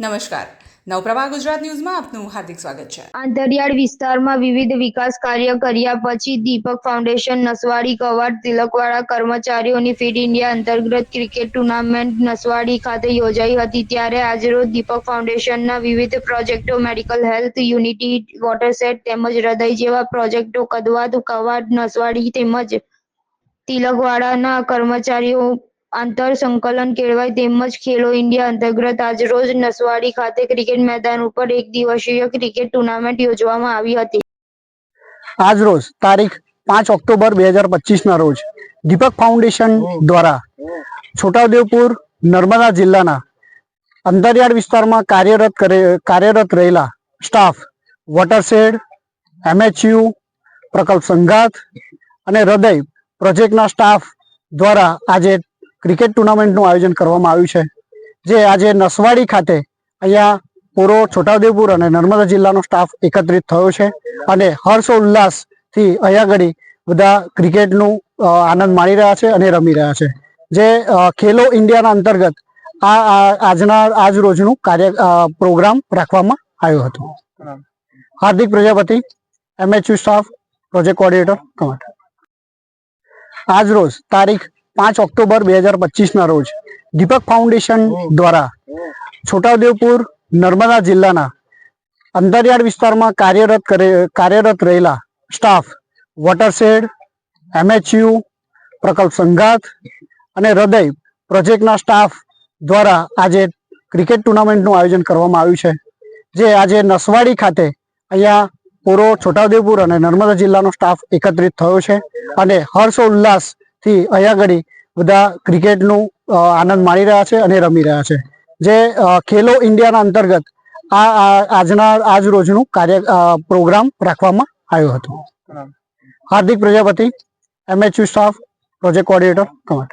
નમસ્કાર. નવપ્રભા ગુજરાત ન્યૂઝમાં આપનું હાર્દિક સ્વાગત છે. આંતરિયાળ વિસ્તારમાં વિવિધ વિકાસ કાર્ય કર્યા પછી દીપક ફાઉન્ડેશન, નસવાડી કવાડ, તિલકવાડા કર્મચારીઓની ફિટ ઇન્ડિયા અંતર્ગત ક્રિકેટ ટુર્નામેન્ટ નસવાડી ખાતે યોજાઈ હતી. ત્યારે આજરોજ દીપક ફાઉન્ડેશનના વિવિધ પ્રોજેક્ટો મેડિકલ હેલ્થ, યુનિટી વોટરસેટ તેમજ હૃદય જેવા પ્રોજેક્ટો કદવાદ, કવાડ, નસવાડી તેમજ તિલકવાડાના કર્મચારીઓ આંતર સંકલન કેળવાય તેમજ ખેલો ઇન્ડિયા અંતર્ગત આજરોજ નસવાડી ખાતે ક્રિકેટ મેદાન ઉપર એક દિવસીય ક્રિકેટ ટુર્નામેન્ટ યોજવામાં આવી હતી. આજ રોજ તારીખ પાંચ ઓક્ટોબર બે હજાર પચીસના રોજ દીપક ફાઉન્ડેશન દ્વારા છોટાઉદેપુર નર્મદા જિલ્લાના અંતરિયાળ વિસ્તારમાં કાર્યરત કરે, કાર્યરત રહેલા સ્ટાફ વોટરશેડ, એમએચયુ, પ્રકલ્પ સંઘાત અને હૃદય પ્રોજેક્ટના સ્ટાફ દ્વારા આજે ક્રિકેટ ટુર્નામેન્ટનું આયોજન કરવામાં આવ્યું છે. જે આજે નસવાડી ખાતે અહીંયા પૂરો છોટાઉદેપુર અને નર્મદા જિલ્લાનો સ્ટાફ એકત્રિત થયો છે અને હર્ષોલ્લાસથી અહીંયા આગળ બધા ક્રિકેટનું આનંદ માણી રહ્યા છે અને રમી રહ્યા છે. જે ખેલો ઇન્ડિયાના અંતર્ગત આ આજના, આજ રોજનું કાર્ય પ્રોગ્રામ રાખવામાં આવ્યો હતો. Hardik Prajapati MHU staff project coordinator Kamat આજ રોજ તારીખ પાંચ ઓક્ટોબર બે હજાર પચીસના રોજ દીપક ફાઉન્ડેશન દ્વારા છોટાઉદેપુર નર્મદા જિલ્લાના અંતરિયાળ વિસ્તારમાં કાર્યરત કરે કાર્યરત રહેલા સ્ટાફ વોટરશેડ એમએચયુ પ્રકલ્પ સંઘાત અને હૃદય પ્રોજેક્ટના સ્ટાફ દ્વારા આજે ક્રિકેટ ટુર્નામેન્ટનું આયોજન કરવામાં આવ્યું છે. જે આજે નસવાડી ખાતે અહીંયા પૂરો છોટાઉદેપુર અને નર્મદા જિલ્લાનો સ્ટાફ એકત્રિત થયો છે અને હર્ષ ઉલ્લાસથી અહીંયા આગળ બધા ક્રિકેટનું આનંદ માણી રહ્યા છે અને રમી રહ્યા છે. જે ખેલો ઇન્ડિયાના અંતર્ગત આ આ- આજના આજ રોજનું કાર્ય પ્રોગ્રામ રાખવામાં આવ્યો હતો. Hardik Prajapati MHU staff project coordinator Kamat